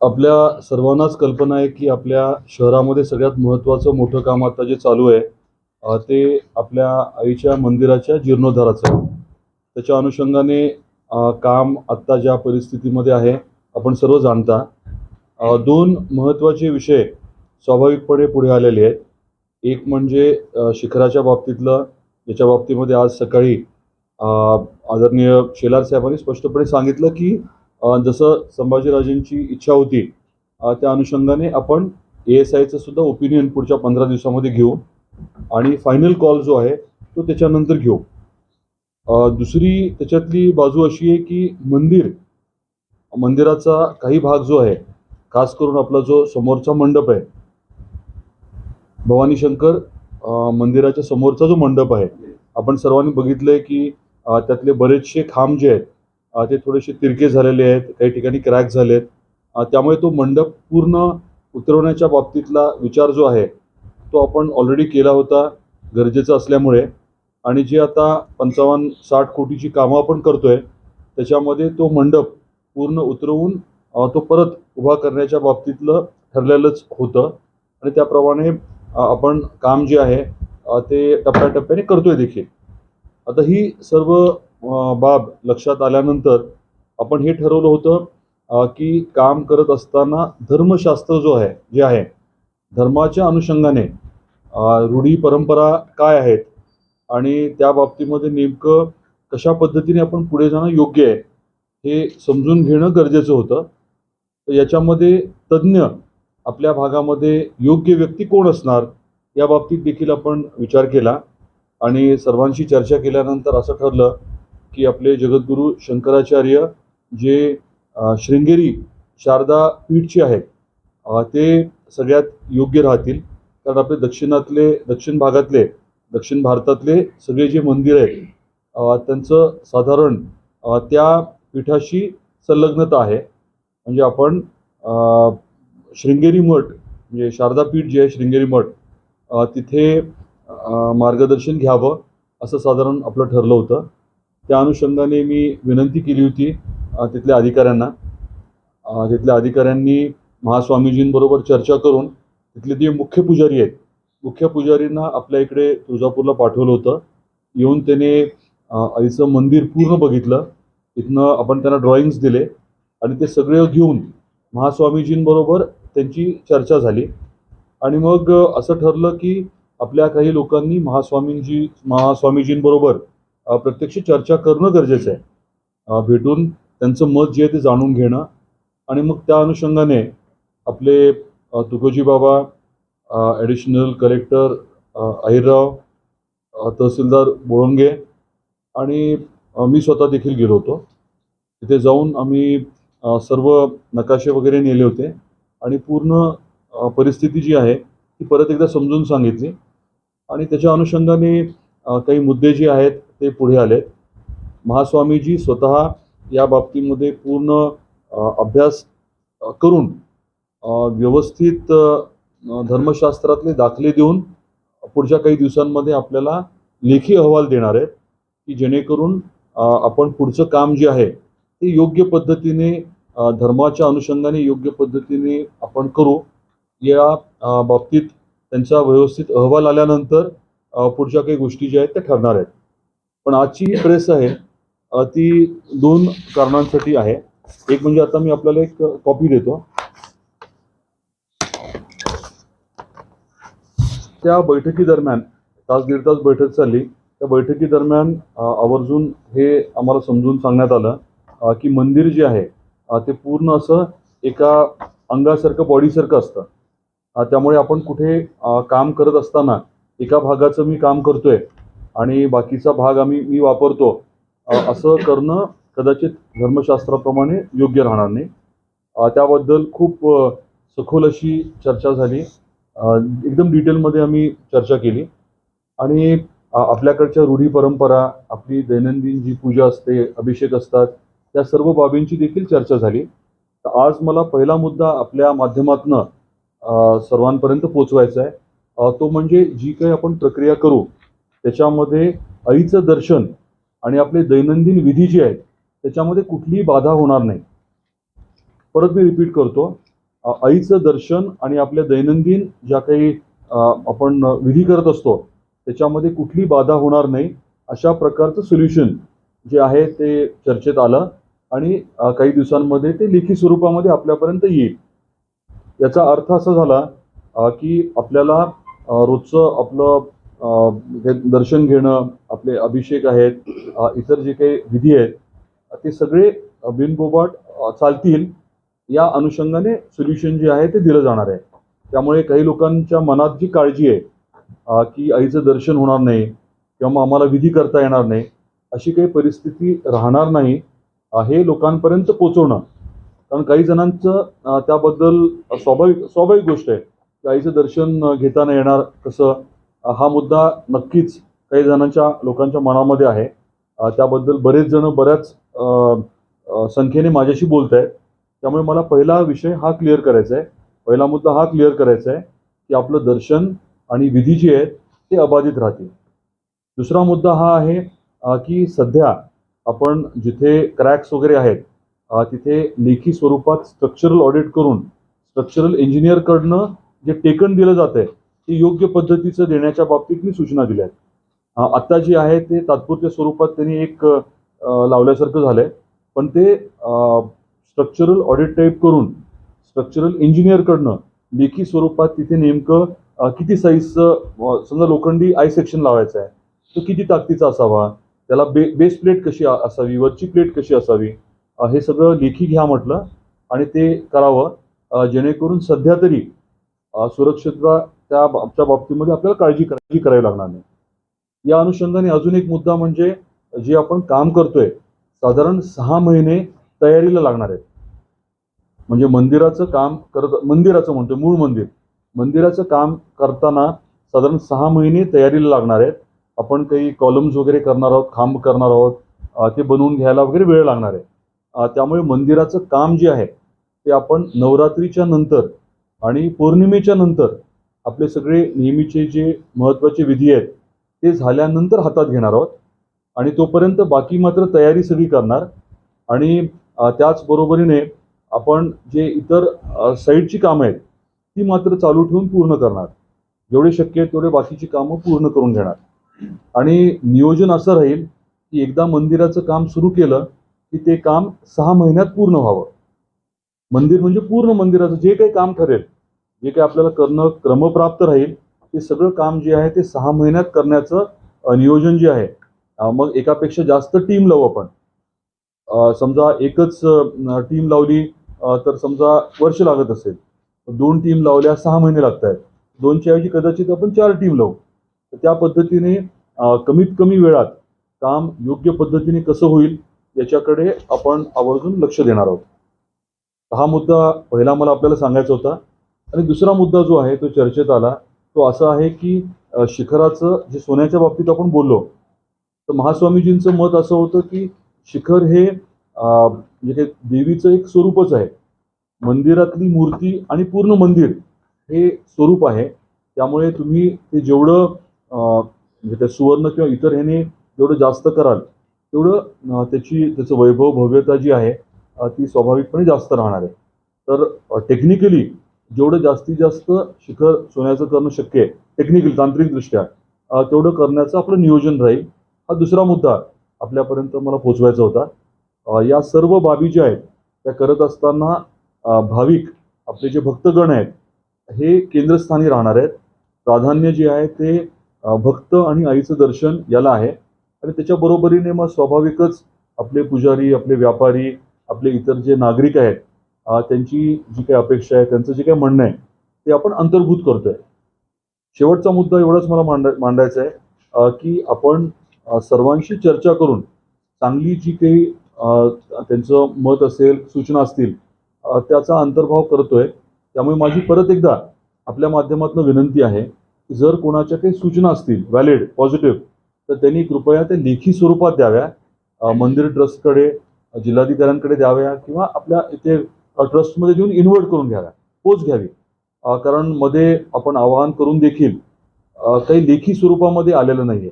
आपल्या सर्वांनाच कल्पना आहे की आपल्या शहरामध्ये सगळ्यात महत्त्वाचं मोठं काम आता जे चालू आहे ते आपल्या आईच्या मंदिराच्या जीर्णोद्धाराचं त्याच्या अनुषंगाने काम आत्ता ज्या परिस्थितीमध्ये आहे आपण सर्व जाणता. दोन महत्त्वाचे विषय स्वाभाविकपणे पुढे आलेले आहेत. एक म्हणजे शिखराच्या बाबतीतलं याच्या बाबतीमध्ये आज सकाळी आदरणीय शेलार साहेबांनी स्पष्टपणे सांगितलं की जसं संभाजीराजेंची इच्छा होती त्या अनुषंगाने आपण ए एस आयचं सुद्धा ओपिनियन पुढच्या पंधरा दिवसामध्ये घेऊ आणि फायनल कॉल जो आहे तो त्याच्यानंतर घेऊ. दुसरी त्याच्यातली बाजू अशी आहे की मंदिर मंदिराचा काही भाग जो आहे खास करून आपला जो समोरचा मंडप आहे भवानी शंकर मंदिराच्या समोरचा जो मंडप आहे आपण सर्वांनी बघितलं आहे की त्यातले बरेचसे खांब जे आहेत ते थोडेसे तिरके झालेले आहेत काही ठिकाणी क्रॅक झाले आहेत त्यामुळे तो मंडप पूर्ण उतरवण्याच्या बाबतीतला विचार जो आहे तो आपण ऑलरेडी केला होता गरजेचा असल्यामुळे. आणि जे आता पंचावन्न साठ कोटीची कामं आपण करतोय त्याच्यामध्ये तो मंडप पूर्ण उतरवून तो परत उभा करण्याच्या बाबतीतलं ठरलेलंच होतं. आणि त्याप्रमाणे आपण काम जे आहे ते टप्प्याटप्प्याने करतोय देखील. आता ही सर्व बाब लक्षात आल्यानंतर आपण हे ठरवलं होतं की काम करत असताना धर्मशास्त्र जो आहे जे आहे धर्माच्या अनुषंगाने रूढी परंपरा काय आहेत आणि त्या बाबतीमध्ये नेमकं कशा पद्धतीने आपण पुढे जाणं योग्य आहे हे समजून घेणं गरजेचं होतं. तर याच्यामध्ये तज्ज्ञ आपल्या भागामध्ये योग्य व्यक्ती कोण असणार या बाबतीत देखील आपण विचार केला आणि सर्वांशी चर्चा केल्यानंतर असं ठरलं की आपले जगद्गुरू शंकराचार्य जे शृंगेरी शारदा पीठचे आहेत ते सगळ्यात योग्य राहतील. कारण आपले दक्षिणातले दक्षिण भागातले दक्षिण भारतातले सगळे जे मंदिर आहेत त्यांचं साधारण त्या पीठाशी संलग्नता आहे. म्हणजे आपण शृंगेरी मठ म्हणजे शारदा पीठ जे आहे शृंगेरी मठ तिथे मार्गदर्शन घ्यावं असं साधारण आपलं ठरलं होतं. त्या अनुषंगाने मी विनंती केली होती तिथल्या अधिकाऱ्यांना. तिथल्या अधिकाऱ्यांनी महास्वामीजींबरोबर चर्चा करून तिथले जे मुख्य पुजारी आहेत मुख्य पुजारींना आपल्या इकडे तुळजापूरला पाठवलं होतं. येऊन त्याने आईचं मंदिर पूर्ण बघितलं. तिथनं आपण त्यांना ड्रॉइंग्स दिले आणि ते सगळे घेऊन महास्वामीजींबरोबर त्यांची चर्चा झाली. आणि मग असं ठरलं की आपल्या काही लोकांनी महास्वामींजी महास्वामीजींबरोबर प्रत्यक्ष चर्चा करणं गरजेचं आहे. भेटून त्यांचं मत जे आहे ते जाणून घेणं आणि मग त्या अनुषंगाने आपले तुकोजी बाबा ॲडिशनल कलेक्टर अहिरराव तहसीलदार बोळंगे आणि मी स्वतः देखील गेलो होतो. तिथे जाऊन आम्ही सर्व नकाशे वगैरे नेले होते आणि पूर्ण परिस्थिती जी आहे ती परत एकदा समजून सांगितली आणि त्याच्या अनुषंगाने काही मुद्दे जे आहेत ते पुढे आले. महास्वामीजी स्वतः या बाबतीमध्ये पूर्ण अभ्यास करून व्यवस्थित धर्मशास्त्रातले दाखले देऊन पुढच्या काही दिवसांमध्ये आपल्याला लेखी अहवाल देणार आहेत की जेणेकरून आपण पुढचं काम जे आहे ते योग्य पद्धतीने धर्माच्या अनुषंगाने योग्य पद्धतीने आपण करू. या बाबतीत त्यांचा व्यवस्थित अहवाल आल्यानंतर पुढच्या काही गोष्टी ज्या आहेत त्या ठरणार आहेत. पण आजची ही प्रेस आहे ती दोन कारणांसाठी आहे. एक म्हणजे आता मी आपल्याला एक कॉपी देतो. त्या बैठकीदरम्यान तास दीड तास बैठक चालली. त्या बैठकीदरम्यान दरम्यान आवर्जून हे आम्हाला समजून सांगण्यात आलं की मंदिर जे आहे ते पूर्ण असं एका अंगासारखं बॉडीसारखं असतं. त्यामुळे आपण कुठे काम करत असताना एका भागाचं मी काम करतोय आणि बाकीचा भाग आम्ही मी वापरतो. असं करणं कदाचित धर्मशास्त्राप्रमाणे योग्य राहणार नाही. त्याबद्दल खूप सखोल अशी चर्चा झाली. एकदम डिटेलमध्ये आम्ही चर्चा केली. आणि आपल्याकडच्या रूढी परंपरा आपली दैनंदिन जी पूजा असते अभिषेक असतात त्या सर्व बाबींची देखील चर्चा झाली. तर आज मला पहिला मुद्दा आपल्या माध्यमातनं सर्वांपर्यंत पोचवायचा आहे. तो म्हणजे जी काही आपण प्रक्रिया करू त्याच्यामध्ये आईचं दर्शन आणि आपले दैनंदिन विधी जे आहेत त्याच्यामध्ये कुठलीही बाधा होणार नाही. परत मी रिपीट करतो आईचं दर्शन आणि आपल्या दैनंदिन ज्या काही आपण विधी करत असतो त्याच्यामध्ये कुठली बाधा होणार नाही. अशा प्रकारचं सोल्युशन जे आहे ते चर्चेत आलं आणि काही दिवसांमध्ये ते लेखी स्वरूपामध्ये आपल्यापर्यंत येईल. याचा अर्थ असा झाला की आपल्याला रोजचं आपलं दर्शन घेणं आपले अभिषेक आहेत इतर जे काही विधी आहेत ते सगळे बिनबोबाट चालतील. या अनुषंगाने सोल्युशन जे आहे ते दिलं जाणार आहे. त्यामुळे काही लोकांच्या मनात जी काळजी आहे की आईचं दर्शन होणार नाही किंवा मग आम्हाला विधी करता येणार नाही अशी काही परिस्थिती राहणार नाही हे लोकांपर्यंत पोचवणं. कारण काही जणांचं त्याबद्दल स्वाभाविक स्वाभाविक गोष्ट आहे की आईचं दर्शन घेताना येणार कसं हा मुद्दा नक्कीच काही जणांच्या लोकांच्या मनामध्ये आहे. त्याबद्दल बरेच जण बऱ्याच संख्येने माझ्याशी बोलत आहेत त्यामुळे मला पहिला विषय हा क्लिअर करायचा आहे पहिला मुद्दा हा क्लिअर करायचा आहे की आपलं दर्शन आणि विधी जे आहेत ते अबाधित राहतील. दुसरा मुद्दा हा आहे की सध्या आपण जिथे क्रॅक्स वगैरे आहेत तिथे लेखी स्वरूपात स्ट्रक्चरल ऑडिट करून स्ट्रक्चरल इंजिनियरकडनं जे टेकन दिलं जात आहे ते योग्य पद्धतीचं देण्याच्या बाबतीत मी सूचना दिल्या आहेत. आत्ता जे आहे ते तात्पुरत्या स्वरूपात त्यांनी एक लावल्यासारखं लावल्यासारखं झालंय. पण ते स्ट्रक्चरल ऑडिट टाईप करून स्ट्रक्चरल इंजिनियरकडनं लेखी स्वरूपात तिथे नेमकं किती साईजचं समजा लोखंडी आय सेक्शन लावायचं आहे तो किती ताकदीचा असावा त्याला बे बेस प्लेट कशी असावी वरची प्लेट कशी असावी हे सगळं लेखी घ्या म्हटलं आणि ते करावं जेणेकरून सध्या तरी सुरक्षितता त्या बाबच्या बाबतीमध्ये आपल्याला काळजी काळजी करावी लागणार नाही. या अनुषंगाने अजून एक मुद्दा म्हणजे जे आपण काम करतोय साधारण सहा महिने तयारीला लागणार आहेत. म्हणजे मंदिराचं काम करत मंदिराचं म्हणतोय मूळ मंदिर. मंदिराचं काम करताना साधारण सहा महिने तयारीला लागणार आहेत. आपण काही कॉलम्स वगैरे करणार आहोत खांब करणार आहोत ते बनवून घ्यायला वगैरे वेळ लागणार आहे. त्यामुळे मंदिराचं काम जे आहे ते आपण नवरात्रीच्या नंतर आणि पौर्णिमेच्या नंतर आपले सगळे नेहमीचे जे महत्त्वाचे विधी आहेत ते झाल्यानंतर हातात घेणार आहोत. आणि तोपर्यंत बाकी मात्र तयारी सगळी करणार. आणि त्याचबरोबरीने आपण जे इतर साईडची कामं आहेत ती मात्र चालू ठेवून पूर्ण करणार. जेवढे शक्य आहे तेवढे बाकीची कामं पूर्ण करून घेणार. आणि नियोजन असं राहील की एकदा मंदिराचं काम सुरू केलं की ते काम सहा महिन्यात पूर्ण व्हावं. मंदिर म्हणजे पूर्ण मंदिराचं जे काही काम ठरेल जे काही आपल्याला करणं क्रमप्राप्त राहील ते सगळं काम जे आहे ते सहा महिन्यात करण्याचं नियोजन जे आहे मग एकापेक्षा जास्त टीम लावू आपण. समजा एकच टीम लावली तर समजा वर्ष लागत असेल. दोन टीम लावल्या सहा महिने लागत आहेत दोनच्या ऐवजी कदाचित आपण चार टीम लावू. तर त्या पद्धतीने कमीत कमी वेळात काम योग्य पद्धतीने कसं होईल याच्याकडे आपण आवर्जून लक्ष देणार आहोत. हा मुद्दा पहिला मला आपल्याला सांगायचा होता. आणि दुसरा मुद्दा जो आहे तो चर्चेत आला तो असा आहे की शिखराचं जे सोन्याच्या बाबतीत आपण बोललो तर महास्वामीजींचं मत असं होतं की शिखर हे म्हणजे काही देवीचं एक स्वरूपच आहे. मंदिरातली मूर्ती आणि पूर्ण मंदिर हे स्वरूप आहे. त्यामुळे तुम्ही ते जेवढं म्हणजे त्या सुवर्ण किंवा इतर ह्याने जेवढं जास्त कराल तेवढं त्याची त्याचं वैभव भव्यता जी आहे ती स्वाभाविकपणे जास्त राहणार आहे. तर टेक्निकली जेवढं जास्तीत जास्त शिखर सोन्याचं करणं शक्य आहे टेक्निकल तांत्रिकदृष्ट्या तेवढं करण्याचं आपलं नियोजन राहील. हा दुसरा मुद्दा आपल्यापर्यंत मला पोचवायचा होता. या सर्व बाबी ज्या आहेत त्या करत असताना भाविक आपले जे भक्तगण आहेत हे केंद्रस्थानी राहणार आहेत. प्राधान्य जे आहे ते भक्त आणि आईचं दर्शन याला आहे. आणि त्याच्या बरोबरीने मग स्वाभाविकच आपले पुजारी आपले व्यापारी आपले इतर जे नागरिक आहेत त्यांची जी काही अपेक्षा आहे त्यांचं जे काही म्हणणं आहे ते आपण अंतर्भूत करतोय. शेवटचा मुद्दा एवढाच मला मांडा मांडायचा आहे की आपण सर्वांशी चर्चा करून चांगली जी काही त्यांचं मत असेल सूचना असतील त्याचा अंतर्भाव करतोय. त्यामुळे माझी परत एकदा आपल्या माध्यमातून विनंती आहे की जर कोणाच्या काही सूचना असतील व्हॅलिड पॉझिटिव्ह तर त्यांनी कृपया त्या लेखी स्वरूपात द्याव्या. मंदिर ट्रस्टकडे जिल्हाधिकाऱ्यांकडे द्याव्या किंवा आपल्या इथे ट्रस्टमध्ये देऊन इन्व्हर्ट करून घ्याव्या पोच घ्यावी. कारण मध्ये आपण आवाहन करून देखील काही लेखी स्वरूपामध्ये आलेलं नाहीये.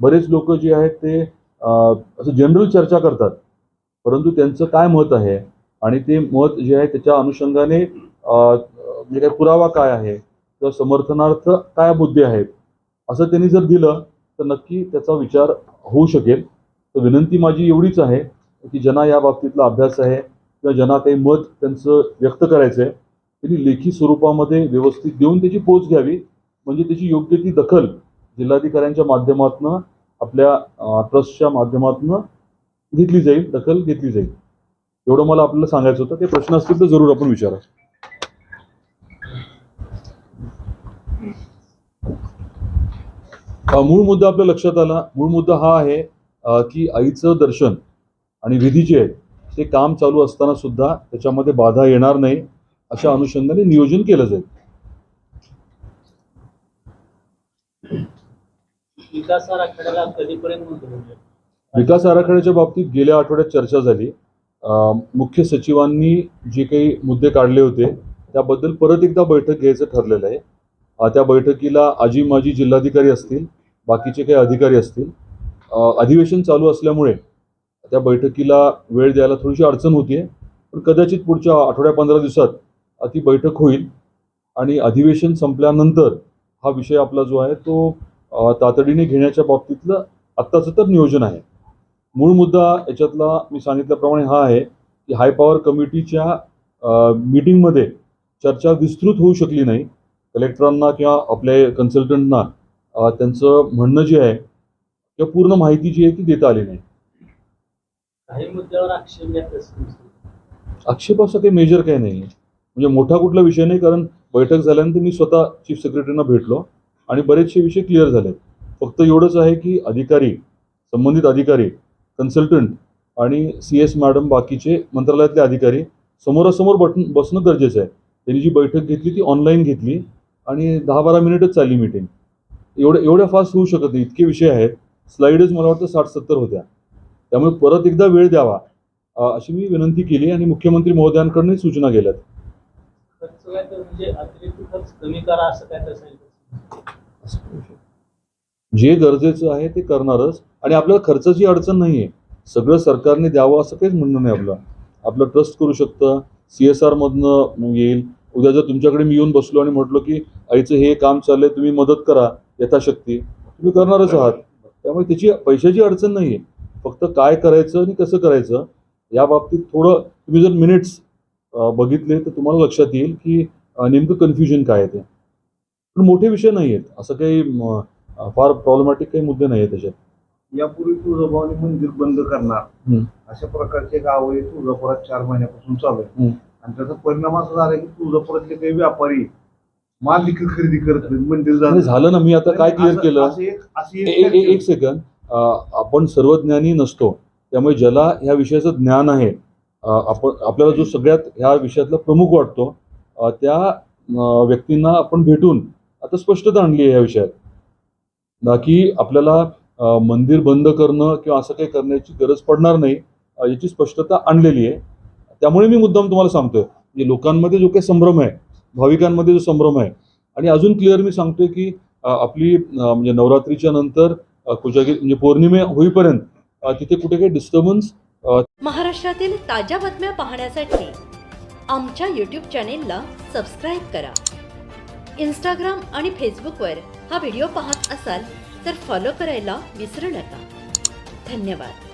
बरेच लोक जे आहेत ते असं जनरल चर्चा करतात. परंतु त्यांचं काय मत आहे आणि ते मत जे आहे त्याच्या अनुषंगाने म्हणजे काय पुरावा काय आहे किंवा समर्थनार्थ काय मुद्दे आहेत असं त्यांनी जर दिलं तर नक्की त्याचा विचार होऊ शकेल. तर विनंती माझी एवढीच आहे की ज्यांना या बाबतीतला अभ्यास आहे किंवा ज्यांना काही मत त्यांचं व्यक्त करायचं आहे त्यांनी लेखी स्वरूपामध्ये व्यवस्थित देऊन त्याची पोच घ्यावी. म्हणजे त्याची योग्य ती दखल जिल्हाधिकाऱ्यांच्या माध्यमातून आपल्या ट्रस्टच्या माध्यमातून घेतली जाईल दखल घेतली जाईल. एवढं मला आपल्याला सांगायचं होतं. ते प्रश्न असतील तर जरूर आपण विचारा. मूळ मुद्दा आपल्या लक्षात आला. मूळ मुद्दा हा आहे की आईचं दर्शन आणि विधी जे आहेत ते काम चालू असताना सुद्धा त्याच्यामध्ये बाधा येणार नाही अशा अनुषंगाने नियोजन केलं जाईल. विकास आराखड्याला कधीपर्यंत मंजूर होईल? विकास आराखड्याच्या बाबतीत गेल्या आठवड्यात चर्चा झाली. मुख्य सचिवांनी जे काही मुद्दे काढले होते त्याबद्दल परत एकदा बैठक घ्यायचं ठरलेलं आहे. त्या बैठकीला आजी माजी जिल्हाधिकारी असतील बाकीचे काही अधिकारी असतील. अधिवेशन चालू असल्यामुळे त्या बैठकीला वेळ द्यायला थोडीशी अडचण होतीये पण कदाचित पुढच्या आठवड्या पंधरा दिवसात ती बैठक होईल आणि अधिवेशन संपल्यानंतर हा विषय आपला जो आहे तो तातडीने घेण्याच्या बाबतीतलं आत्ताचं तर नियोजन आहे. मूळ मुद्दा याच्यातला मी सांगितल्याप्रमाणे हा आहे की हाय पॉवर कमिटीच्या मीटिंगमध्ये चर्चा विस्तृत होऊ शकली नाही. कलेक्टरांना किंवा आपल्या कन्सल्टंटना त्यांचं म्हणणं जे आहे किंवा पूर्ण माहिती जी आहे ती देता आली नाही. काही मुद्द्यावर आक्षेप घेत आक्षेप असं काही मेजर काही नाही म्हणजे मोठा कुठला विषय नाही कारण बैठक झाल्यानंतर मी स्वतः चीफ सेक्रेटरीना भेटलो आणि बरेचसे विषय क्लिअर झालेत. फक्त एवढंच आहे की अधिकारी संबंधित अधिकारी कन्सल्टंट आणि सी एस मॅडम बाकीचे मंत्रालयातले अधिकारी समोरासमोर बट बसणं गरजेचं आहे. त्यांनी जी बैठक घेतली ती ऑनलाईन घेतली आणि दहा बारा मिनिटच चालली मीटिंग एवढ्या एवढ्या फास्ट होऊ शकत नाही. इतके विषय आहेत. स्लाईडच मला वाटतं साठ सत्तर होत्या. त्यामुळे परत एकदा वेळ द्यावा. अशी मी विनंती केली आणि मुख्यमंत्री महोदयांकडून सूचना तर म्हणजे जे गरजेचं आहे ते करणारच आणि आपल्याला खर्चाची अडचण नाही आहे सगळं सरकारने द्यावं असं काहीच म्हणणं नाही आपलं. आपलं ट्रस्ट करू शकतं. सी एस आरमधनं येईल. उद्या जर तुमच्याकडे मी येऊन बसलो आणि म्हटलो की आईचं हे काम चाललंय तुम्ही मदत करा यथाशक्ती. तुम्ही करणारच आहात. त्यामुळे त्याची पैशाची अडचण नाही आहे फक्त काय करायचं आणि कसं करायचं या बाबतीत थोडं तुम्ही जर मिनिट्स बघितले तर तुम्हाला लक्षात येईल की नेमकं कन्फ्युजन काय आहे ते. पण मोठे विषय नाही आहेत असं काही फार प्रॉब्लेमॅटिक काही मुद्दे नाही आहेत त्याच्यात. यापूर्वी तुळजाभवानी मंदिर बंद करणार. अशा प्रकारचे गाव हे तुळजापुरात चार महिन्यापासून चालू आहे. आणि त्याचा परिणाम असा झाला की तुळजापुरातले काही व्यापारी माल देखील खरेदी करत मंदिर झालं ना मी आता काय क्लिअर केलं? एक सेकंद आपण सर्वज्ञानी नसतो. त्यामुळे ज्याला ह्या विषयाचं ज्ञान आहे आपण आपल्याला जो सगळ्यात ह्या विषयातला प्रमुख वाटतो त्या व्यक्तींना आपण भेटून आता स्पष्टता आणली आहे या विषयात. ना की आपल्याला मंदिर बंद करणं किंवा असं काही करण्याची गरज पडणार नाही याची स्पष्टता आणलेली आहे. त्यामुळे मी मुद्दाम तुम्हाला सांगतोय म्हणजे लोकांमध्ये जो काही संभ्रम आहे भाविकांमध्ये जो संभ्रम आहे आणि अजून क्लिअर मी सांगतोय की आपली म्हणजे नवरात्रीच्या नंतर कुजागिरी म्हणजे पौर्णिमे होईपर्यंत तिथे कुठे काही डिस्टर्बन्स महाराष्ट्रातील ताज्या बातम्या पाहण्यासाठी आमच्या यूट्यूब चॅनेलला सबस्क्राईब करा. इंस्टाग्राम आणि फेसबुकवर हा व्हिडिओ पाहत असाल तर फॉलो करायला विसरू नका. धन्यवाद.